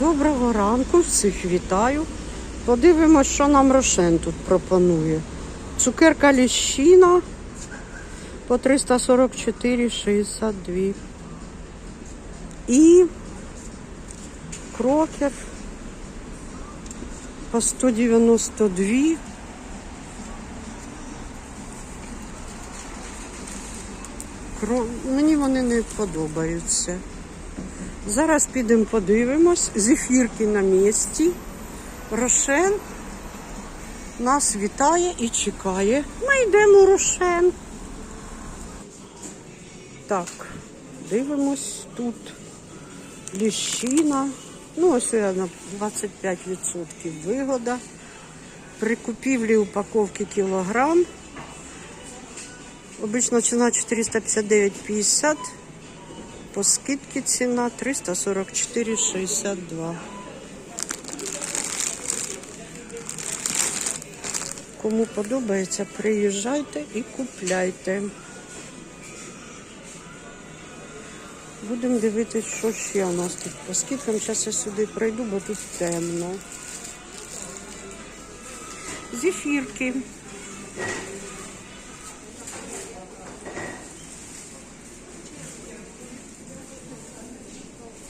Доброго ранку, всіх вітаю. Подивимось, що нам Рошен тут пропонує. Цукерка ліщина по 344,62. І крокер по 192. Кро... Мені вони не подобаються. Зараз підемо подивимось. Зефірки на місці. Рошен нас вітає і чекає. Ми йдемо Рошен. Так, дивимось тут. Ліщина. Ну, ось на 25% вигода. При купівлі упаковки кілограм. Обично ціна 459,50. По скидці ціна 344,62. Кому подобається, приїжджайте і купляйте. Будемо дивитися, що ще у нас тут по скидкам. Зараз я сюди пройду, бо тут темно. Зефірки.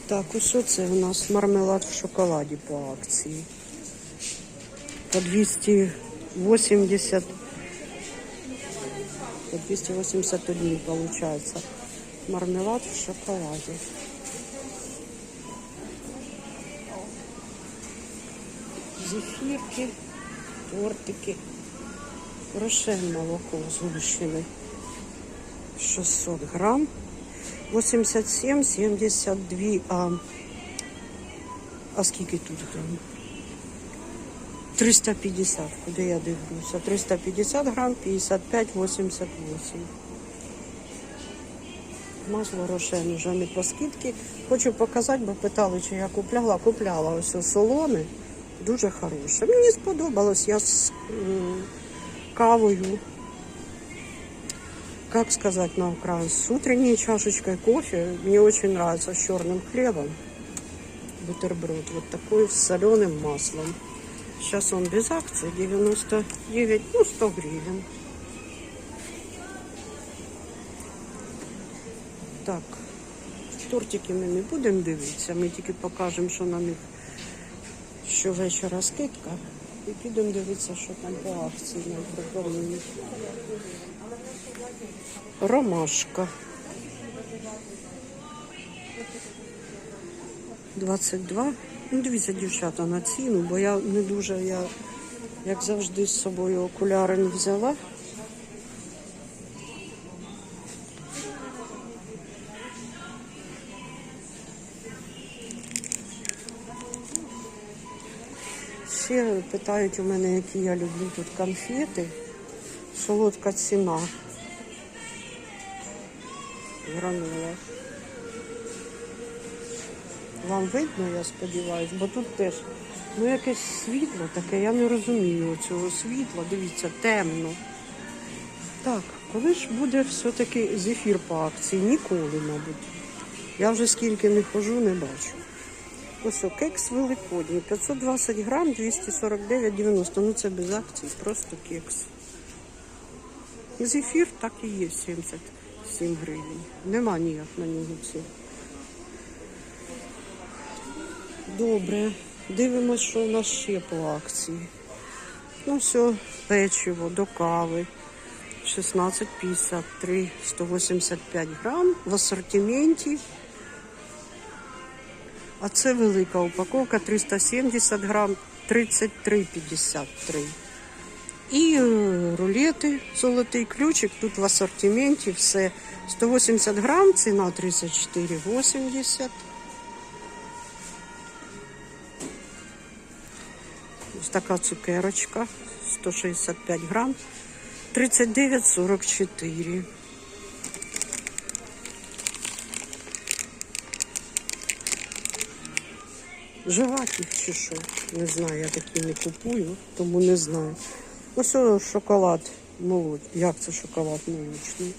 Так, ось це у нас мармелад в шоколаді по акції. По 280, по 281 получается. Мармелад в шоколаде. Зефирки, тортики. Рошен молоко згущене. 600 грамм. 87, 72, а, а скільки тут 350, куди я дивлюся. 350 грам, 55, 88. Масло рошен вже не по скидці. Хочу показати, бо питали, чи я купляла. Купляла ось у солони. Дуже хороше. Мені сподобалось. Я з кавою как сказать на украинском, с утренней чашечкой кофе. Мне очень нравится с черным хлебом. Бутерброд вот такой с соленым маслом. Сейчас он без акции, 99, ну 100 гривен. Так, тортики ми не будемо дивитися, ми тільки покажемо, що на них щовечора скидка. І підемо дивитися, що там по акції на прикормлені. Ромашка. 22. Ну, дивіться, дівчата, на ціну, бо я не дуже, я, як завжди, з собою окуляри не взяла. Ще питають у мене, які я люблю тут конфети. Солодка ціна. Гранула. Вам видно, я сподіваюся, бо тут теж ну якесь світло таке, я не розумію цього світла. Дивіться, темно. Так, коли ж буде все-таки зефір по акції? Ніколи, мабуть. Я вже скільки не хожу, не бачу. Ось о, кекс великодній. 520 грам, 249,90. Ну це без акції, просто кекс. Зефір так і є 77 гривень. Нема ніяк на нього ціни. Добре. Дивимось, що у нас ще по акції. Ну, все, печиво до кави. 16,53, 185 грам в асортименті. А це велика упаковка 370 грам 33,53. І е, рулети, золотий ключик. Тут в асортименті все 180 грам, ціна 34,80. Ось така цукерочка 165 грам 39,44. Жевать чи що? Не знаю, я такі не купую, тому не знаю. Ось о, шоколад молочний. Як це шоколад молочний?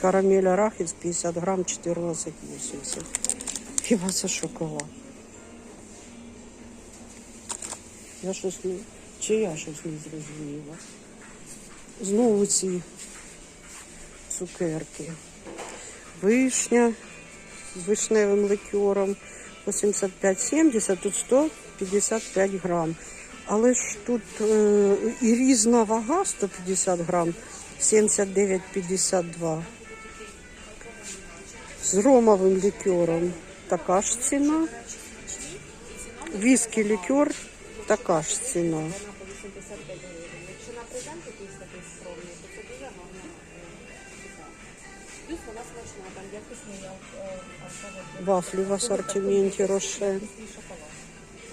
Карамель арахис 50 грам 14,80. Хіба це шоколад? Я щось не. Чи я щось не зрозуміла? Знову ці цукерки. Вишня з вишневим ликером 85-70, тут 155 грам. Але ж тут е, і різна вага 150 грам, 79,52. З ромовим лікером така ж ціна. Віскі лікер така ж ціна. Вона по 85 гривень. Якщо. Вафлі в асортименті Роше.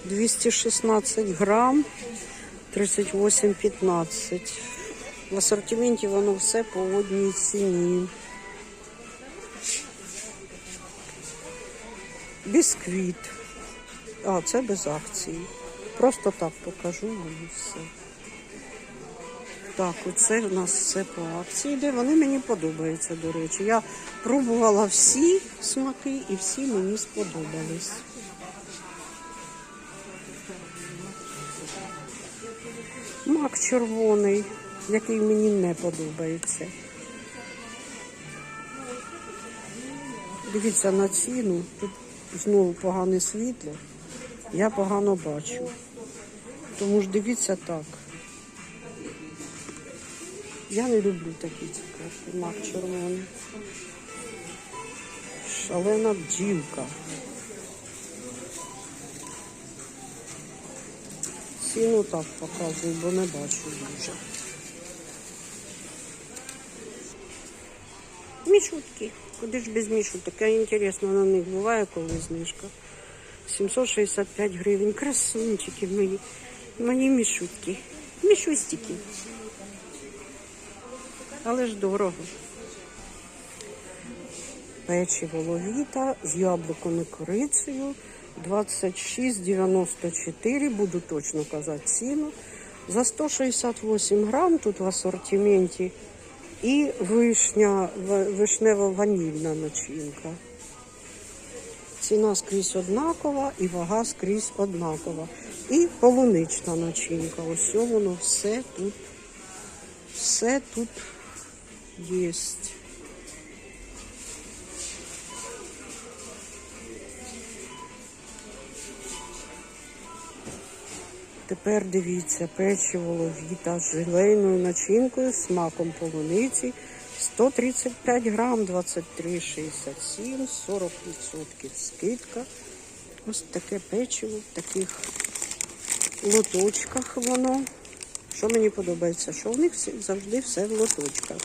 І шоколад. 216 грам, 38,15. В асортименті воно все по одній ціні. Бісквіт. А, це без акції. Просто так покажу вам все. Так, оце в нас все по акції, де вони мені подобаються, до речі. Я пробувала всі смаки і всі мені сподобались. Мак червоний, який мені не подобається. Дивіться на ціну. Тут знову погане світло. Я погано бачу. Тому ж дивіться так. Я не люблю такі цукерки, мак червоний. Шалена бджілка. Ціну так показую, бо не бачу дуже. Мішутки. Куди ж без мішуток? А інтересно, на них буває коли знижка. 765 гривень. Красунчики мої. Мої мішутки. Мішустики. Але ж дорого. Печиво ловіта з яблуком і корицею 26,94. Буду точно казати ціну. За 168 грам тут в асортименті і вишня, в- вишнево-ванільна начинка. Ціна скрізь однакова і вага скрізь однакова. І полунична начинка. Ось воно все тут, все тут є. Тепер дивіться, печиво ловіта з жилейною начинкою, смаком полуниці 135 грам, 23,67, 40% скидка. Ось таке печиво в таких лоточках воно. Що мені подобається, що в них завжди все в лоточках.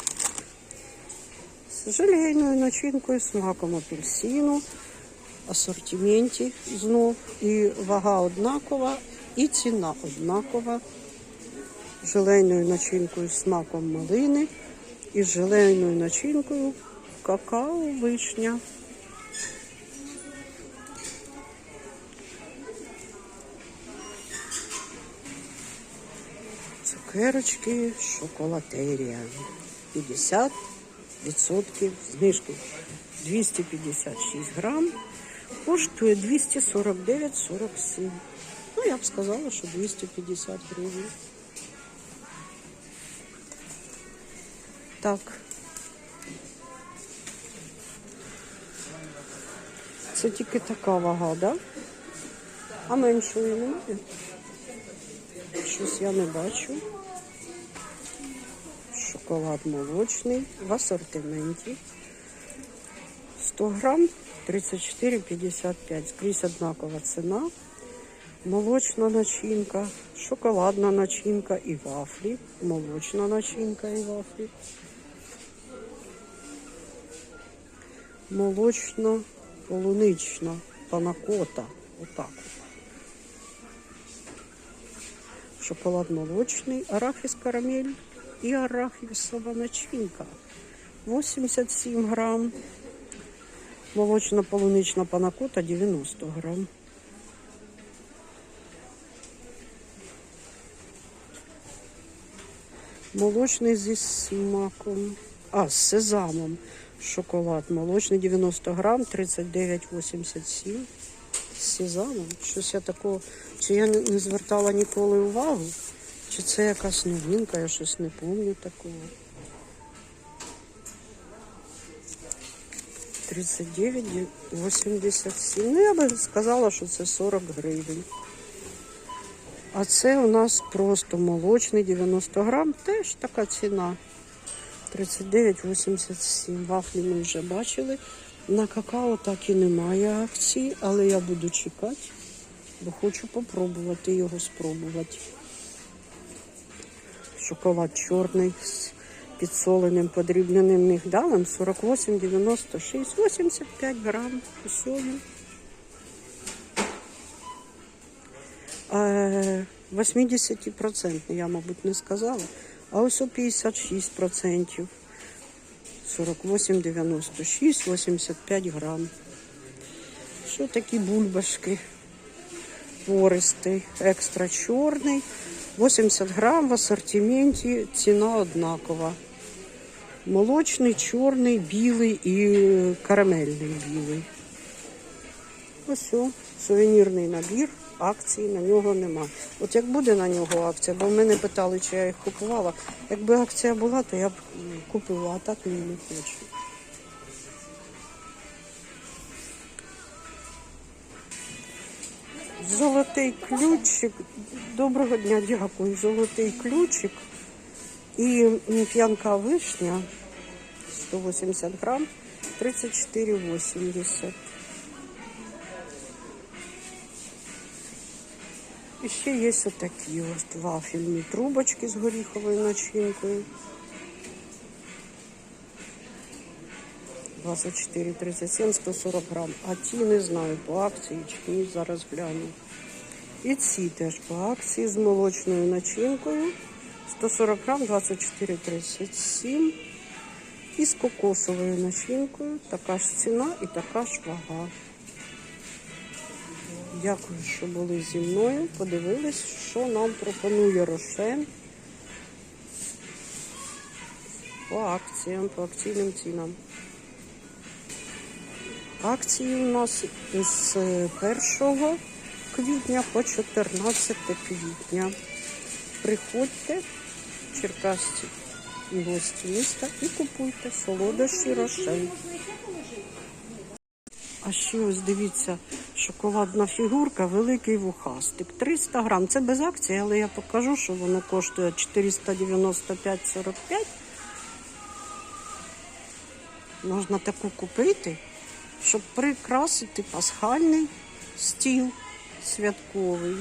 З желейною начинкою, смаком апельсину, асортименті знов. І вага однакова, і ціна однакова. З Желейною начинкою смаком малини і з желейною начинкою какао вишня. Цукерочки шоколатерія. 50% знижки. 256 грам. Коштує 249,47. Ну, я б сказала, що 250 гривень. Так. Це тільки така вага, да? А меншої немає? Щось я не бачу. Шоколад молочний в асортименті. 100 грам 34,55. Скрізь однакова ціна. Молочна начинка, шоколадна начинка і вафлі. Молочна начинка і вафлі. Молочно-полунична панакота. Отак. от. Шоколад молочний, арахіс карамель і арахісова начинка. 87 грам. Молочно-полунична панакота 90 грам. Молочний зі смаком. А, з сезамом. Шоколад молочний 90 грам, 39,87. З сезамом. Щось я такого, чи я не, звертала ніколи увагу, чи це якась новинка, я щось не пам'ятаю такого. 39,87. Ну, я би сказала, що це 40 гривень. А це у нас просто молочний 90 грам, теж така ціна. 39,87. Вафлі ми вже бачили. На какао так і немає акції, але я буду чекати, бо хочу попробувати його спробувати. Шоколад чорний з підсоленим подрібненим мігдалем 48,96, 85 грам. Ось він. Е, 80%, я, мабуть, не сказала. А ось у 56%. 48,96, 85 грам. Що такі бульбашки? Пористий, екстра чорний. 80 грам в асортименті, ціна однакова. Молочний, чорний, білий і карамельний білий. Ось сувенірний набір, акції на нього нема. От як буде на нього акція, бо мене питали, чи я їх купувала. Якби акція була, то я б купила, а так ні, не хочу. Золотий ключик. Доброго дня, дякую. Золотий ключик. І п'янка вишня 180 грам, 34,80. І ще є отакі ось вафельні трубочки з горіховою начинкою. 24, 37, 140 грам. А ті не знаю по акції чи ні, зараз гляну. І ці теж по акції з молочною начинкою. 140 грам, 24, 37. І з кокосовою начинкою. Така ж ціна і така ж вага. Дякую, що були зі мною. Подивились, що нам пропонує Рошен по акціям, по акційним цінам. Акції у нас з 1 квітня по 14 квітня. Приходьте, черкасці і гості міста і купуйте солодощі Рошен. А ще ось дивіться, шоколадна фігурка, великий вухастик. 300 грам. Це без акції, але я покажу, що воно коштує 495,45. Можна таку купити, щоб прикрасити пасхальний стіл святковий.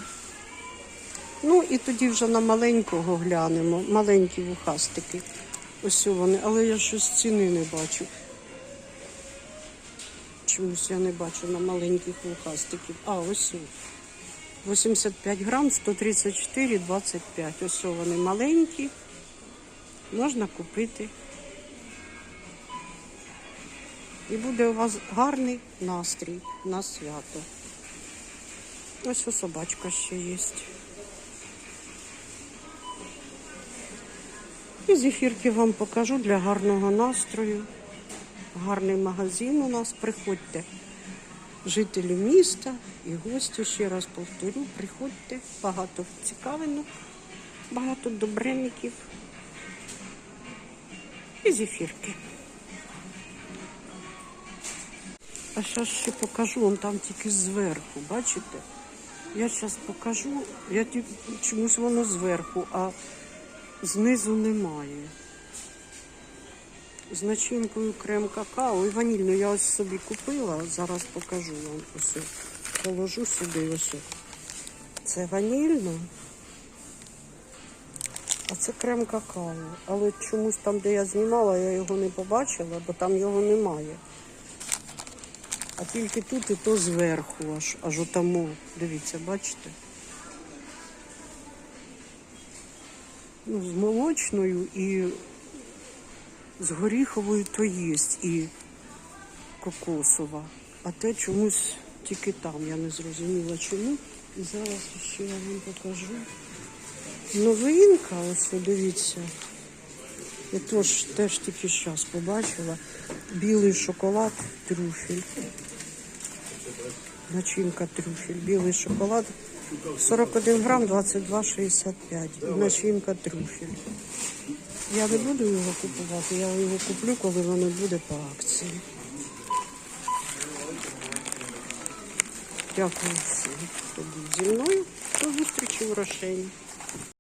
Ну і тоді вже на маленького глянемо. Маленькі вухастики. Ось вони, але я щось ціни не бачу. Чомусь я не бачу на маленьких вухастиків. А, ось. о. 85 грам, 134,25. Ось вони маленькі. Можна купити. І буде у вас гарний настрій на свято. Ось о собачка ще є. І зефірки вам покажу для гарного настрою. Гарний магазин у нас. Приходьте, жителі міста і гості. Ще раз повторю, приходьте. Багато цікавинок, багато добреників і зефірки. А зараз ще покажу вам там тільки зверху, бачите? Я зараз покажу, я чомусь воно зверху, а знизу немає. З начинкою крем какао і ванільну я ось собі купила, зараз покажу вам. Ось положу сюди ось. Це ванільно, а це крем какао. Але чомусь там, де я знімала, я його не побачила, бо там його немає. А тільки тут і то зверху, аж аж отамо. Дивіться, бачите? Ну, з молочною і з горіховою то є і кокосова. А те чомусь тільки там. Я не зрозуміла чому. І зараз ще я вам покажу. Новинка, ось дивіться. Я теж, теж тільки зараз побачила. Білий шоколад, трюфель. Начинка трюфель. Білий шоколад. 41 грам, 22,65. Начинка трюфель. Я не буду його купувати, я його куплю, коли воно буде по акції. Дякую всім, хто був зі мною. До зустрічі в Рошені.